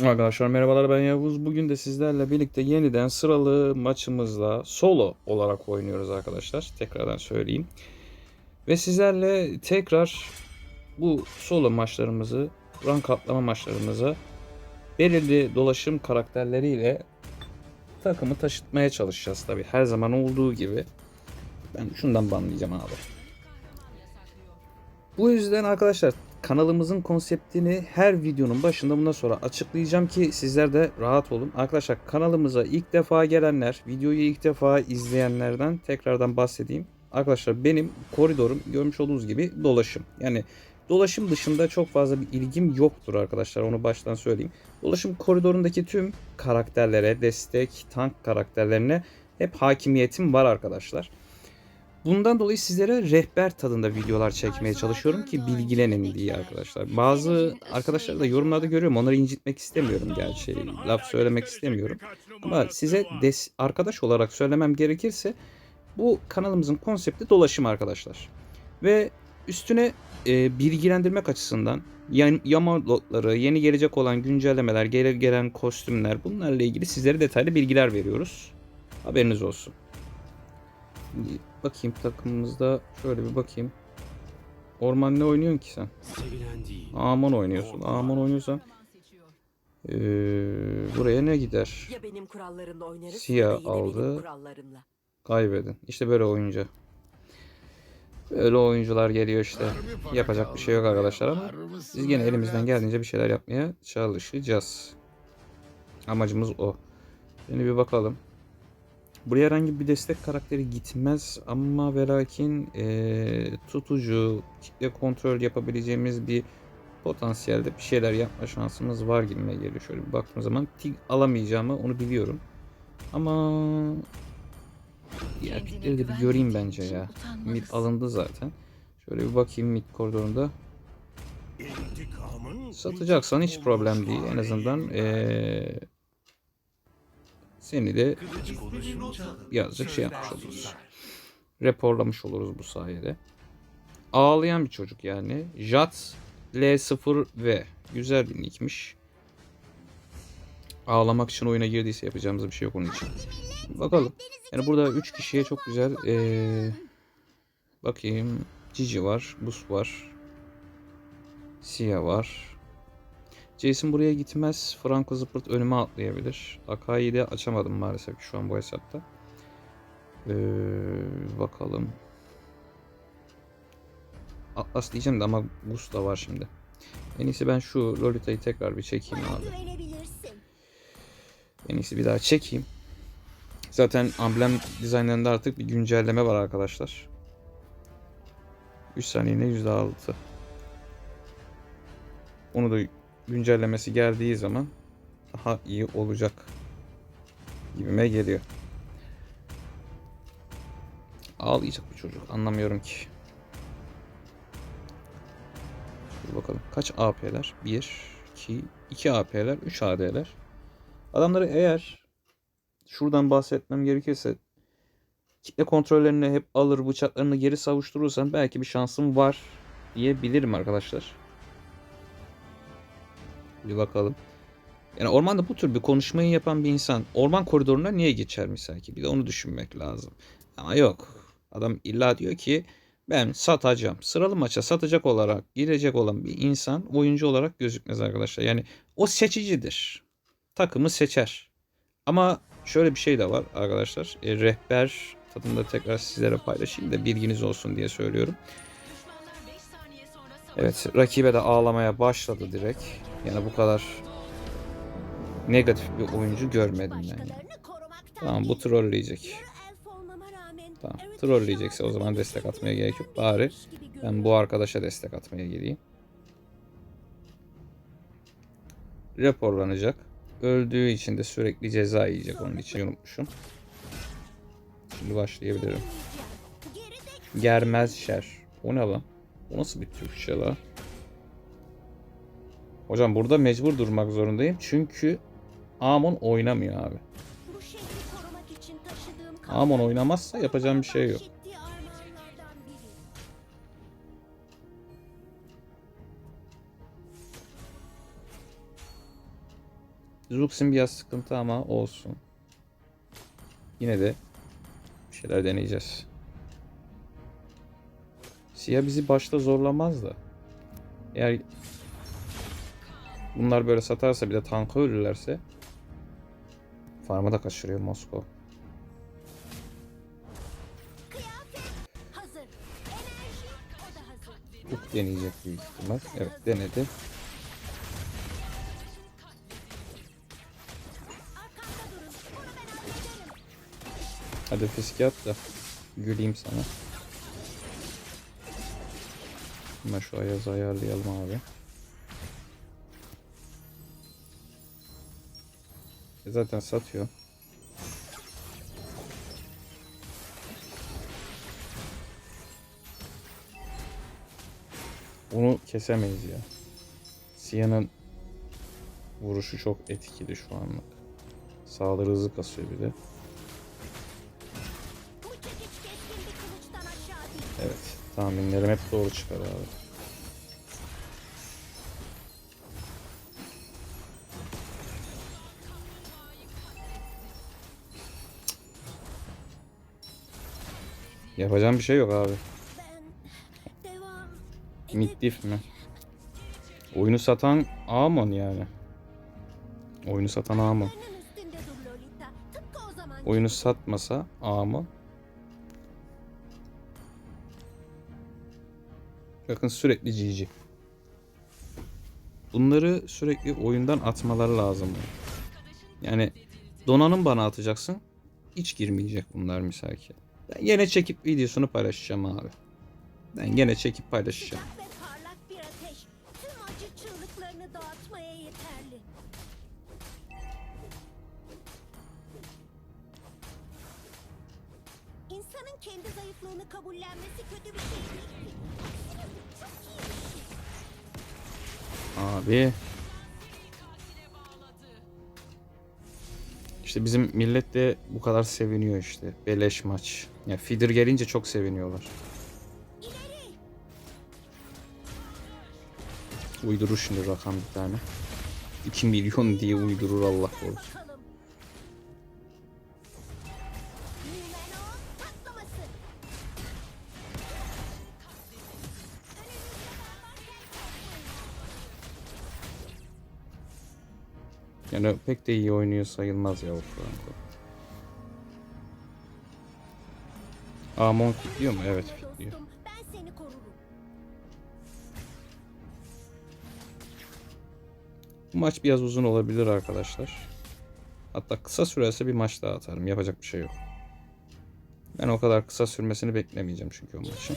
Arkadaşlar merhabalar ben Yavuz. Bugün de sizlerle birlikte yeniden sıralı maçımızla solo olarak oynuyoruz arkadaşlar. Tekrardan söyleyeyim. Ve sizlerle tekrar bu solo maçlarımızı, rank atlama maçlarımızı belirli dolaşım karakterleriyle takımı taşıtmaya çalışacağız tabi. Her zaman olduğu gibi. Ben şundan banlayacağım abi. Bu yüzden arkadaşlar kanalımızın konseptini her videonun başında bundan sonra açıklayacağım ki sizler de rahat olun. Arkadaşlar kanalımıza ilk defa gelenler, videoyu ilk defa izleyenlerden tekrardan bahsedeyim. Arkadaşlar benim koridorum görmüş olduğunuz gibi dolaşım. Yani dolaşım dışında çok fazla bir ilgim yoktur arkadaşlar onu baştan söyleyeyim. Dolaşım koridorundaki tüm karakterlere, destek, tank karakterlerine hep hakimiyetim var arkadaşlar. Bundan dolayı sizlere rehber tadında videolar çekmeye çalışıyorum ki bilgilenin diye arkadaşlar. Bazı arkadaşlar da yorumlarda görüyorum. Onları incitmek istemiyorum gerçi. Laf söylemek istemiyorum. Ama size des arkadaş olarak söylemem gerekirse bu kanalımızın konsepti dolaşım arkadaşlar. Ve üstüne e, bilgilendirmek açısından yan, yama lotları, yeni gelecek olan güncellemeler, geri gelen kostümler bunlarla ilgili sizlere detaylı bilgiler veriyoruz. Haberiniz olsun. Bakayım takımımızda şöyle bir bakayım. Orman ne oynuyorsun ki sen? Amon oynuyorsun. Amon oynuyorsan ee, buraya ne gider? Siyah aldı. Kaybedin. İşte böyle oyuncu. Böyle oyuncular geliyor işte. Yapacak bir şey yok arkadaşlar ama biz gene elimizden geldiğince bir şeyler yapmaya çalışacağız. Amacımız o. Şimdi bir bakalım. Buraya herhangi bir destek karakteri gitmez ama ve lakin eee, tutucu, kitle kontrol yapabileceğimiz bir potansiyelde bir şeyler yapma şansımız var gibime geliyor. Şöyle bir baktığım zaman tig alamayacağımı onu biliyorum. Ama diğer pikleri de bir göreyim bence ya. Mid alındı zaten. Şöyle bir bakayım mid koridorunda. Satacaksan hiç problem değil. En azından eee, seni de birazcık şey yapmış oluruz. Raporlamış oluruz bu sayede. Ağlayan bir çocuk yani. Jat L0V. Güzel bir nickmiş. Ağlamak için oyuna girdiyse yapacağımız bir şey yok onun için. Bakalım. Yani burada 3 kişiye çok güzel ee, bakayım. Cici var. Bus var. Sia var. Jason buraya gitmez. Franco zıpırt önüme atlayabilir. Akai'yi de açamadım maalesef şu an bu hesapta. Ee, bakalım. Atlas diyeceğim de ama Gus da var şimdi. En iyisi ben şu Lolita'yı tekrar bir çekeyim abi. En iyisi bir daha çekeyim. Zaten amblem dizaynlarında artık bir güncelleme var arkadaşlar. 3 saniyene %6. Onu da güncellemesi geldiği zaman daha iyi olacak gibime geliyor. Ağlayacak bu çocuk. Anlamıyorum ki. Dur bakalım. Kaç AP'ler? 1, 2, 2 AP'ler, 3 AD'ler. Adamları eğer şuradan bahsetmem gerekirse kitle kontrollerini hep alır bıçaklarını geri savuşturursan belki bir şansım var diyebilirim arkadaşlar. Bir bakalım. Yani ormanda bu tür bir konuşmayı yapan bir insan orman koridoruna niye geçer misal ki? Bir de onu düşünmek lazım. Ama yok. Adam illa diyor ki ben satacağım. Sıralı maça satacak olarak girecek olan bir insan oyuncu olarak gözükmez arkadaşlar. Yani o seçicidir. Takımı seçer. Ama şöyle bir şey de var arkadaşlar. E, rehber tadında tekrar sizlere paylaşayım da bilginiz olsun diye söylüyorum. Evet rakibe de ağlamaya başladı direkt. Yani bu kadar negatif bir oyuncu görmedim ben yani. Tamam bu trolleyecek. Tamam trolleyecekse o zaman destek atmaya gerek yok. Bari ben bu arkadaşa destek atmaya geleyim. Raporlanacak. Öldüğü için de sürekli ceza yiyecek onun için unutmuşum. Şimdi başlayabilirim. Germez şer. O ne lan? O nasıl bir Türkçe la? Hocam burada mecbur durmak zorundayım. Çünkü Amon oynamıyor abi. Amon oynamazsa yapacağım bir şey yok. Zux'in biraz sıkıntı ama olsun. Yine de bir şeyler deneyeceğiz. Siyah bizi başta zorlamaz da. Eğer bunlar böyle satarsa bir de tanka ölürlerse farmı da kaçırıyor Moskova. Hook deneyecek büyük ihtimal. Evet denedi. Hadi fiske at da güleyim sana. Hemen şu ayazı ayarlayalım abi. E Zaten satıyor. Onu kesemeyiz ya. Sia'nın vuruşu çok etkili şu anlık. Saldırı hızı kasıyor bir de. Tahminlerim hep doğru çıkar abi. Yapacağım bir şey yok abi. Middif mi? Oyunu satan Amon yani. Oyunu satan Amon. Oyunu satmasa Amon. Bakın sürekli GG. Bunları sürekli oyundan atmaları lazım. Yani donanım bana atacaksın. Hiç girmeyecek bunlar misal ki. Ben yine çekip videosunu paylaşacağım abi. Ben gene çekip paylaşacağım. Abi. İşte bizim millet de bu kadar seviniyor işte. Beleş maç. Ya feeder gelince çok seviniyorlar. Uydurur şimdi rakam bir tane. 2 milyon diye uydurur Allah korusun. Yani pek de iyi oynuyor sayılmaz ya o Franco. Amon fitliyor mu? Evet fitliyor. Bu maç biraz uzun olabilir arkadaşlar. Hatta kısa sürerse bir maç daha atarım. Yapacak bir şey yok. Ben o kadar kısa sürmesini beklemeyeceğim çünkü o maçın.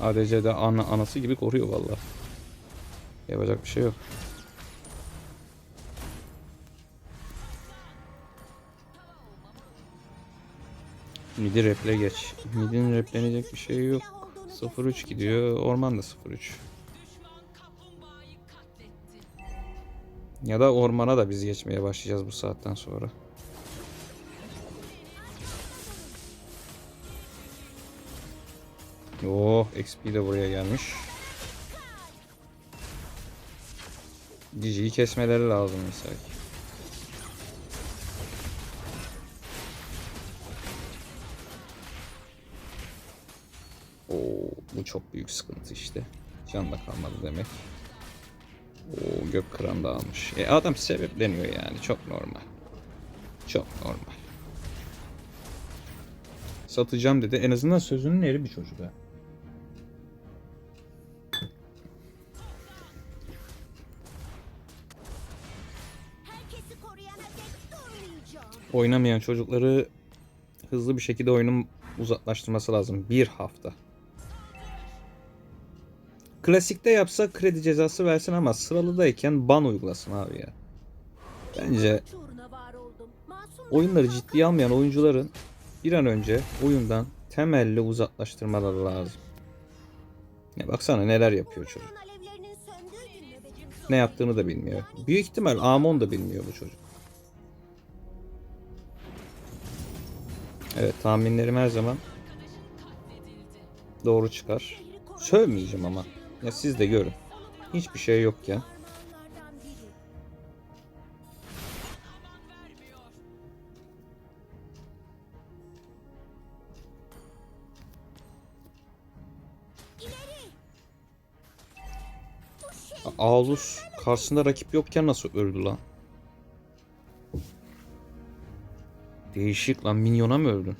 ADC'de ana, anası gibi koruyor vallahi. Yapacak bir şey yok. Midi reple geç. Midin replenecek bir şey yok. 0-3 gidiyor. Orman da 0-3. Ya da ormana da biz geçmeye başlayacağız bu saatten sonra. Oh XP de buraya gelmiş. Gici'yi kesmeleri lazım mesela. Oo, bu çok büyük sıkıntı işte. Can da kalmadı demek. Oo, gök kıran da almış. E, adam sebepleniyor yani. Çok normal. Çok normal. Satacağım dedi. En azından sözünün eri bir çocuk ha. Oynamayan çocukları hızlı bir şekilde oyunun uzaklaştırması lazım. Bir hafta. Klasikte yapsa kredi cezası versin ama sıralıdayken ban uygulasın abi ya. Bence oyunları ciddiye almayan oyuncuların bir an önce oyundan temelli uzaklaştırmaları lazım. Ya baksana neler yapıyor çocuk. Ne yaptığını da bilmiyor. Büyük ihtimal Amon da bilmiyor bu çocuk. Evet tahminlerim her zaman doğru çıkar. Sövmeyeceğim ama. Ya siz de görün. Hiçbir şey yok ya. Ağlus karşısında rakip yokken nasıl öldü lan? Değişik lan minyona mı öldün?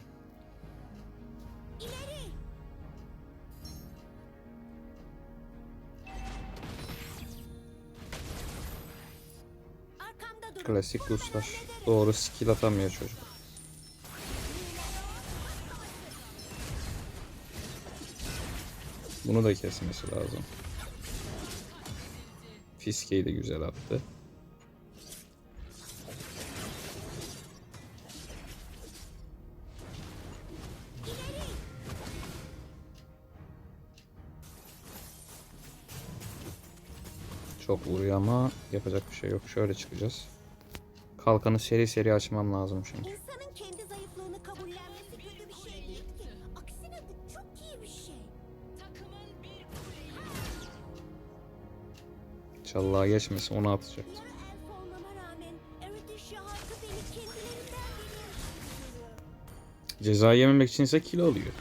Klasik Ruslar. Doğru skill atamıyor çocuk. Bunu da kesmesi lazım. Fiskeyi de güzel attı. Çok vuruyor ama yapacak bir şey yok. Şöyle çıkacağız. Kalkanı seri seri açmam lazım çünkü. İnsanın kendi zayıflığını kabullenmesi kötü bir şey değil ki. Aksine bu çok iyi bir şey. Çallığa geçmesin onu atacak. Yarı elf olmama rağmen Eritrea halkı beni kendilerinden biri görüyor. Ceza yememek için ise kilo alıyor.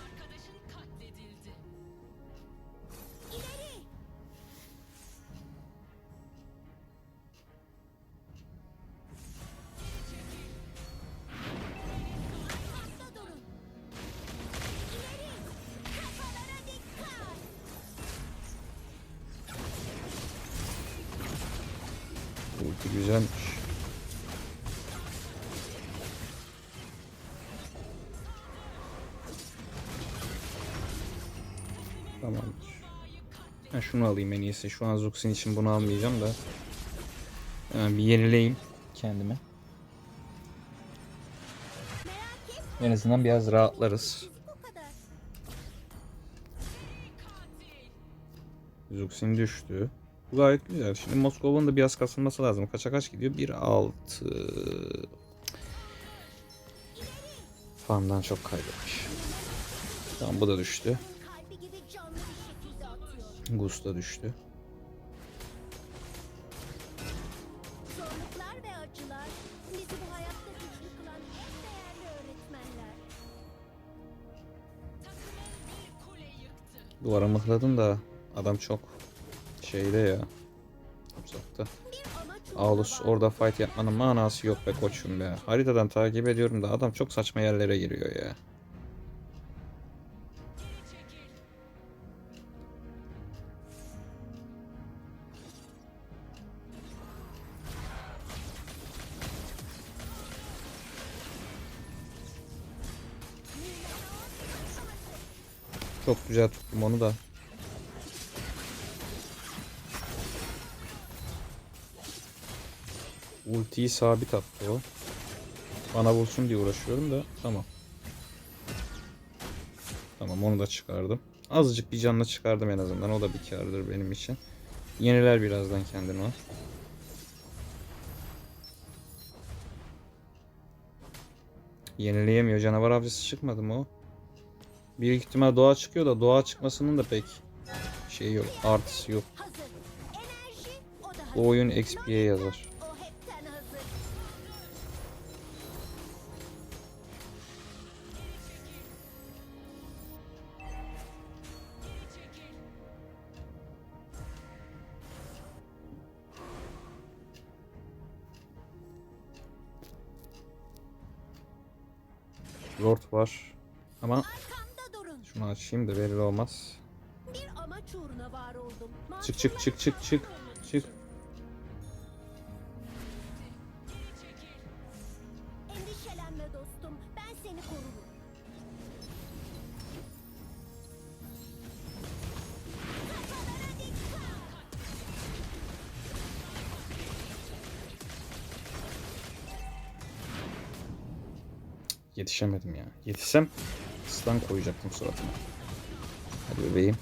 Alayım en iyisi. Şu an Zuxin için bunu almayacağım da. Hemen bir yenileyim etme. En azından biraz rahatlarız. Zuxin düştü. Bu gayet güzel. Şimdi Moskova'nın da biraz kasılması lazım. Kaça kaç gidiyor? 1.6 Farmdan çok kaybetmiş. Tamam bu da düştü. Atıyor. Gus da düştü. Zorluklar ve acılar bizi bu hayatta güçlü kılan en değerli öğretmenler. Duvara mıhladım da adam çok şeyde ya. Uzakta. Var. orada fight yapmanın manası yok be koçum be. Haritadan takip ediyorum da adam çok saçma yerlere giriyor ya. Çok güzel tuttum onu da. Ultiyi sabit attı o. Bana vursun diye uğraşıyorum da tamam. Tamam onu da çıkardım. Azıcık bir canla çıkardım en azından. O da bir kardır benim için. Yeniler birazdan kendini o. Yenileyemiyor. Canavar avcısı çıkmadı mı o? Büyük ihtimal doğa çıkıyor da doğa çıkmasının da pek şey yok. Artısı yok. Bu oyun XP'ye yazar. Lord var. Ama. Şunu açayım da belli olmaz. Bir amaç uğruna var oldum. Çık çık çık çık çık. Çık. Endişelenme dostum. Ben seni korurum. Yetişemedim ya. Yetişsem aslan koyacaktım suratına. Hadi bebeğim.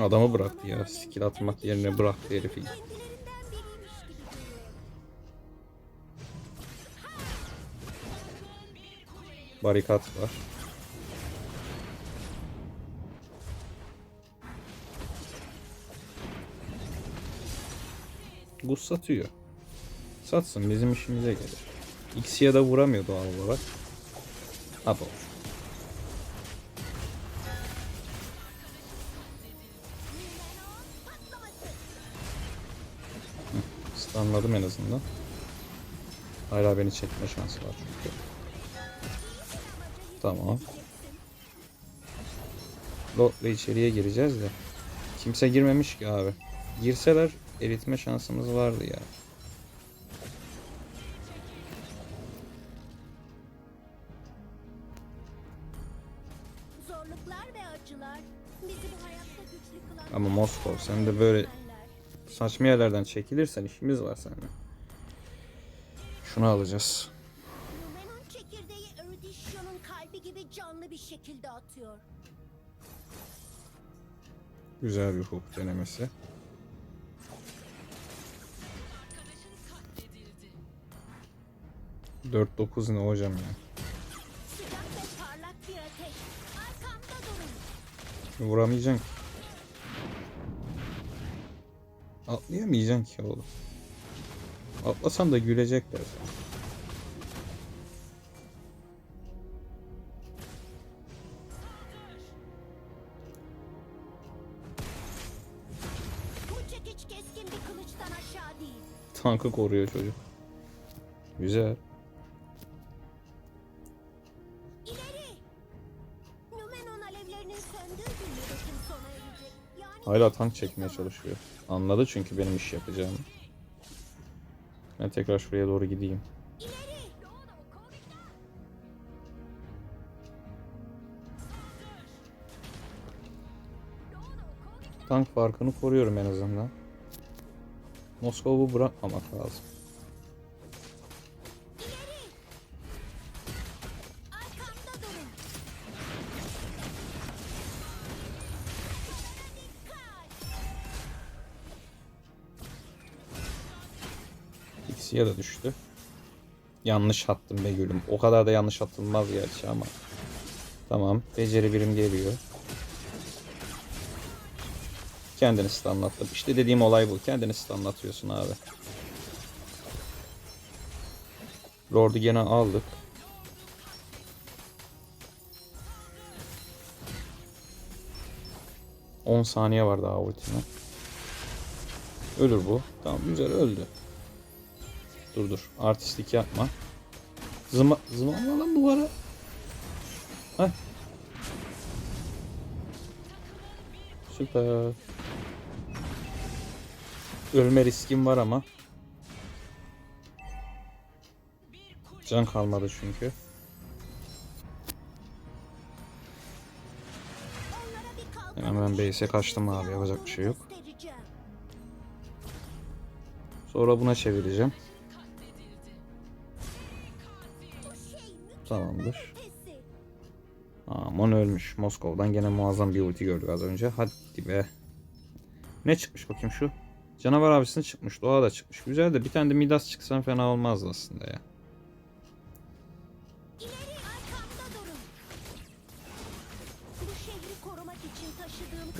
Adamı bıraktı ya. Skill atmak yerine bıraktı herifi. Barikat var. Gus satıyor. Satsın bizim işimize gelir. X'ye de vuramıyor doğal olarak. Abo. Hı, Stunladım en azından. Hala beni çekme şansı var çünkü. Tamam. Lord'la içeriye gireceğiz de. Kimse girmemiş ki abi. Girseler eritme şansımız vardı ya. Zorluklar Ama Moskov sen de böyle saçma yerlerden çekilirsen işimiz var seninle. Şunu alacağız. Numenor çekirdeği Erudition'un kalbi gibi canlı bir şekilde atıyor. Güzel bir hook denemesi. Dört dokuz ne hocam ya? Vuramayacaksın ki. Atlayamayacaksın ki oğlum. Atlasan da gülecekler. Tankı koruyor çocuk. Güzel. Hala tank çekmeye çalışıyor. Anladı çünkü benim iş yapacağımı. Ben tekrar şuraya doğru gideyim. Tank farkını koruyorum en azından. Moskova'yı bırakmamak lazım. 6'ya da düştü. Yanlış attım be gülüm. O kadar da yanlış atılmaz gerçi ama. Tamam. Beceri birim geliyor. Kendini size anlattım. İşte dediğim olay bu. Kendini size anlatıyorsun abi. Lord'u gene aldık. On saniye var daha ultime. Ölür bu. Tamam güzel öldü. Dur dur. Artistlik yapma. Zıma, zıma lan bu ara. Heh. Süper. Ölme riskim var ama. Can kalmadı çünkü. Hemen base'e kaçtım abi. Yapacak bir şey yok. Sonra buna çevireceğim. Tamamdır. Aman ölmüş. Moskova'dan gene muazzam bir ulti gördük az önce. Hadi be. Ne çıkmış bakayım şu? Canavar abisinin çıkmış. Doğa da çıkmış. Güzel de bir tane de Midas çıksan fena olmazdı aslında ya.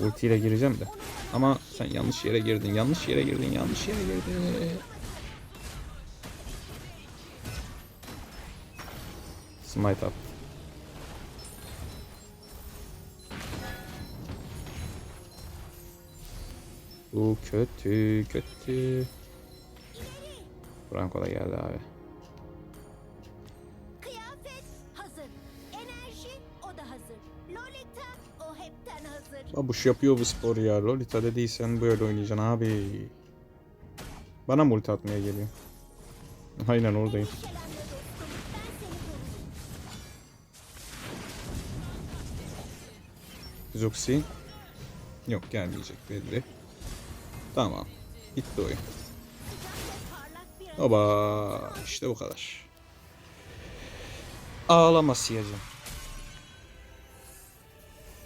Ultiyle gireceğim de. Ama sen yanlış yere girdin. Yanlış yere girdin. Yanlış yere girdin. Smite up. Bu kötü kötü. Franco da geldi abi. Hazır. Yapıyor bu sporu ya. Lolita dediysen böyle oynayacaksın abi. Bana mı ulti atmaya geliyor? Aynen oradayım. Zuxi. Yok gelmeyecek belli. Tamam. Bitti oyun. Oba işte bu kadar. Ağlama Siyacım.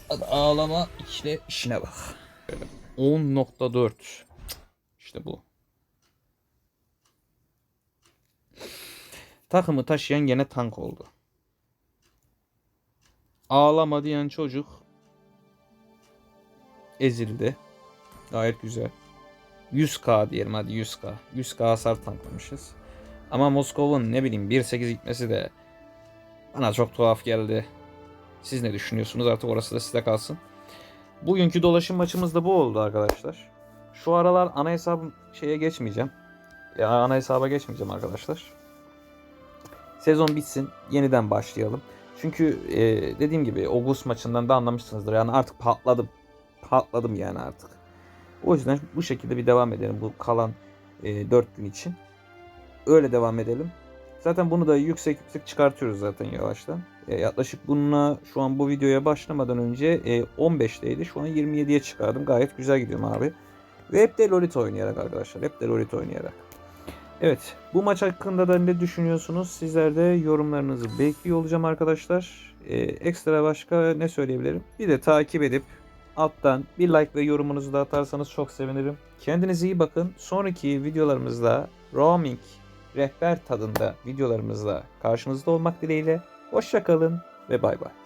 Hadi ağlama işte işine bak. 10.4 İşte bu. Takımı taşıyan gene tank oldu. Ağlama diyen çocuk ezildi. Gayet güzel. 100k diyelim hadi 100k. 100k hasar tanklamışız. Ama Moskova'nın ne bileyim 1.8 gitmesi de bana çok tuhaf geldi. Siz ne düşünüyorsunuz artık orası da size kalsın. Bugünkü dolaşım maçımız da bu oldu arkadaşlar. Şu aralar ana hesabım şeye geçmeyeceğim. Ya ana hesaba geçmeyeceğim arkadaşlar. Sezon bitsin, yeniden başlayalım. Çünkü e, dediğim gibi August maçından da anlamışsınızdır. Yani artık patladım. Patladım yani artık. O yüzden bu şekilde bir devam edelim bu kalan e, 4 gün için. Öyle devam edelim. Zaten bunu da yüksek yüksek çıkartıyoruz zaten yavaştan. E, yaklaşık bununla şu an bu videoya başlamadan önce e, 15'teydi. Şu an 27'ye çıkardım. Gayet güzel gidiyorum abi. Ve hep de Lolita oynayarak arkadaşlar. Hep de Lolita oynayarak. Evet. Bu maç hakkında da ne düşünüyorsunuz? Sizler de yorumlarınızı bekliyor olacağım arkadaşlar. Ee, ekstra başka ne söyleyebilirim? Bir de takip edip alttan bir like ve yorumunuzu da atarsanız çok sevinirim. Kendinize iyi bakın. Sonraki videolarımızda roaming rehber tadında videolarımızda karşınızda olmak dileğiyle. Hoşçakalın ve bay bay.